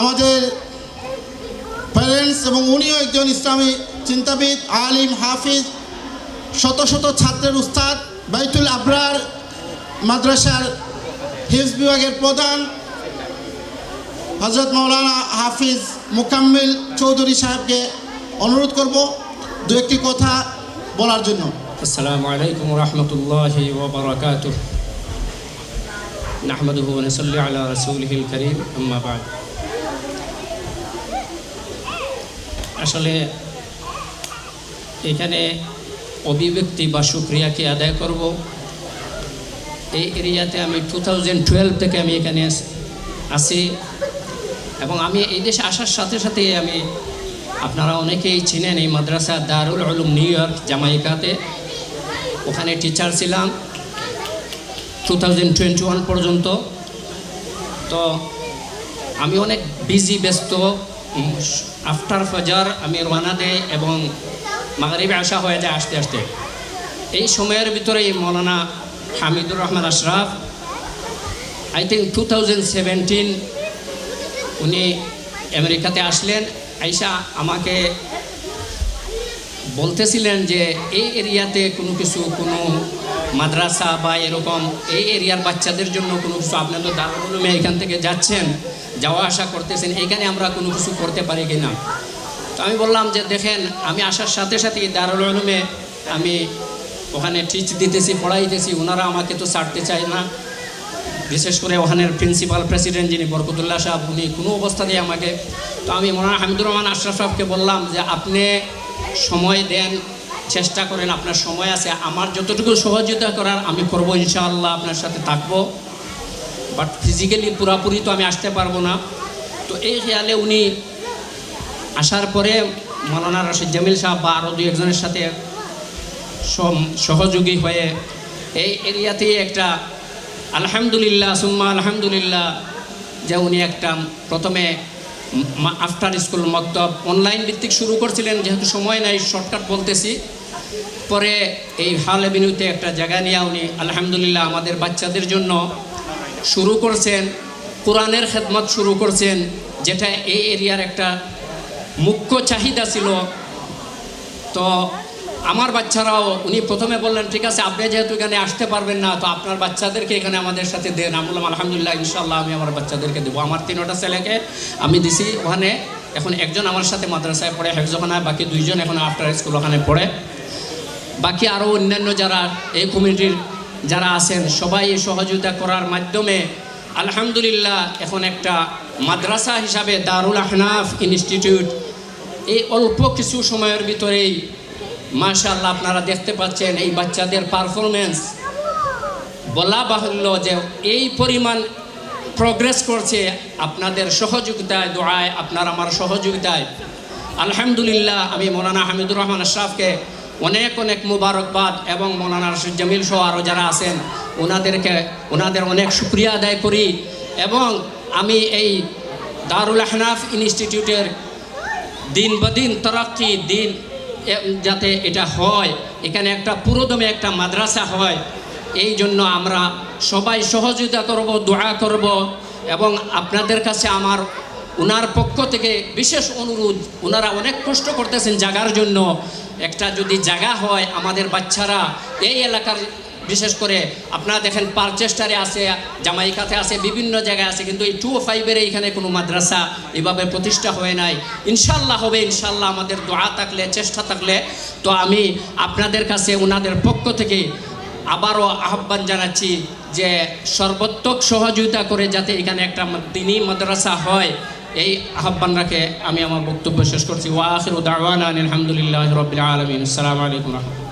আমাদের প্যারেন্টস এবং উনিও একজন ইসলামী চিন্তাবিদ আলিম হাফিজ শত শত ছাত্রের উস্তাদ বাইতুল আবরার মাদ্রাসার হিফজ বিভাগের প্রধান হজরত মৌলানা হাফিজ মুকাম্মিল চৌধুরী সাহেবকে অনুরোধ করব দু একটি কথা বলার জন্য السلام عليكم ورحمة الله وبركاته نحمده ونصلي على رسوله الكريم أما بعد আসলে এখানে অভিব্যক্তি বা সুক্রিয়াকে আদায় করব। এই এরিয়াতে আমি টু থাউজেন্ড টুয়েলভ থেকে আমি এখানে আছি এবং আমি এই দেশে আসার সাথে সাথে আমি, আপনারা অনেকেই চিনেন এই মাদ্রাসা দারুল উলুম নিউ ইয়র্ক জামাইকাতে। ওখানে টিচার ছিলাম টু থাউজেন্ড টোয়েন্টি ওয়ান পর্যন্ত। তো আমি অনেক বিজি ব্যস্ত আফটার ফজার আমি রওনা দেই এবং মাগরিবে আসা হয়ে যায় আসতে আসতে। এই সময়ের ভিতরে Maulana Hamidur Rahman Ashraf I think two thousand seventeen উনি আমেরিকাতে আসলেন। আইসা আমাকে বলতেছিলেন যে এই এরিয়াতে কোনো কিছু, কোনো মাদ্রাসা বা এরকম এই এরিয়ার বাচ্চাদের জন্য কোনো কিছু আপনার তো দারুল এখান থেকে যাচ্ছেন। যাওয়া আসা করতেছেন, এখানে আমরা কোনো কিছু করতে পারি কি না তো আমি বললাম যে, দেখেন, আমি আসার সাথে সাথে দারুল উলুমে আমি ওখানে টিচ দিতেছি, পড়াইতেছি, ওনারা আমাকে তো ছাড়তে চায় না। বিশেষ করে ওখানের প্রিন্সিপাল প্রেসিডেন্ট যিনি বরকতুল্লাহ সাহেব, উনি কোনো অবস্থাতেই আমাকে তো আমি মনে হামিদুর রহমান আশরাফ সাহেবকে বললাম যে, আপনি সময় দেন, চেষ্টা করেন, আপনার সময় আছে, আমার যতটুকু সহযোগিতা করার আমি করব, ইনশাআল্লাহ আপনার সাথে থাকব। বাট ফিজিক্যালি পুরাপুরি তো আমি আসতে পারব না। তো এই খেয়ালে উনি আসার পরে মৌলানা রশিদ জামিল সাহেব বা আরও দুই একজনের সাথে সহযোগী হয়ে এই এরিয়াতেই একটা আলহামদুলিল্লাহ, সুম্মা আলহামদুলিল্লাহ যে উনি একটা প্রথমে আফটার স্কুল মক্তব অনলাইন ভিত্তিক শুরু করছিলেন, যেহেতু সময় নাই, শর্টকাট বলতেছি। পরে এই হাল এভিনিউতে একটা জায়গা নিয়ে উনি আলহামদুলিল্লাহ আমাদের বাচ্চাদের জন্য শুরু করছেন, কোরআনের খেদমত শুরু করছেন, যেটা এই এরিয়ার একটা মুখ্য চাহিদা ছিল। তো আমার বাচ্চারাও, উনি প্রথমে বললেন, ঠিক আছে, আপনি যেহেতু এখানে আসতে পারবেন না, তো আপনার বাচ্চাদেরকে এখানে আমাদের সাথে দেন। আমি বললাম, আলহামদুলিল্লাহ ইনশাল্লাহ আমি আমার বাচ্চাদেরকে দেবো। আমার তিনটা ছেলেকে আমি দিছি ওখানে। এখন একজন আমার সাথে মাদ্রাসায় পড়ে হেফজখানায় বাকি দুইজন এখন আফটার স্কুল ওখানে পড়ে। বাকি আরও অন্যান্য যারা এই কমিটির যারা আছেন, সবাই সহযোগিতা করার মাধ্যমে আলহামদুলিল্লাহ এখন একটা মাদ্রাসা হিসাবে দারুল আহনাফ ইনস্টিটিউট এই অল্প কিছু সময়ের ভিতরেই মাশাআল্লাহ আপনারা দেখতে পাচ্ছেন এই বাচ্চাদের পারফরমেন্স বলা বাহুল্য যে এই পরিমাণ প্রগ্রেস করছে আপনাদের সহযোগিতায়, দোয়ায়, আপনার আমার সহযোগিতায়। আলহামদুলিল্লাহ, আমি মৌলানা হামিদুর রহমান আশরাফকে অনেক অনেক মুবারকবাদ এবং মৌলানা রশিদ জামিল সহ আরও যারা আছেন, ওনাদেরকে, ওনাদের অনেক শুক্রিয়া আদায় করি এবং আমি এই দারুল আহনাফ ইনস্টিটিউটের দিন বা দিন তরাক্কি দিন যাতে এটা হয়। এখানে একটা পুরোদমে একটা মাদ্রাসা হয়। এই জন্য আমরা সবাই সহযোগিতা করব, দোয়া করব এবং আপনাদের কাছে আমার ওনার পক্ষ থেকে বিশেষ অনুরোধ ওনারা অনেক কষ্ট করতেছেন জাগার জন্য। একটা যদি জায়গা হয় আমাদের বাচ্চারা এই এলাকার, বিশেষ করে আপনারা দেখেন পারচেস্টারে আছে, জামাইকাতে আছে, বিভিন্ন জায়গায় আছে, কিন্তু এই টু ফাইভের এইখানে কোনো মাদ্রাসা এভাবে প্রতিষ্ঠা হয়ে নাই। ইনশাল্লাহ হবে, ইনশাল্লাহ আমাদের দোয়া থাকলে, চেষ্টা থাকলে। তো আমি আপনাদের কাছে ওনাদের পক্ষ থেকে আবারও আহ্বান জানাচ্ছি যে সর্বোত্তক সহযোগিতা করে যাতে এখানে একটা দিনী মাদ্রাসা হয়। এই আহ্বান রাখে আমি আমার বক্তব্য শেষ করছি। ওয়াখির দাওয়ানা আলহামদুলিল্লাহ রবিল আলমিন। আসসালামু আলাইকুম রহমতুল্লাহ।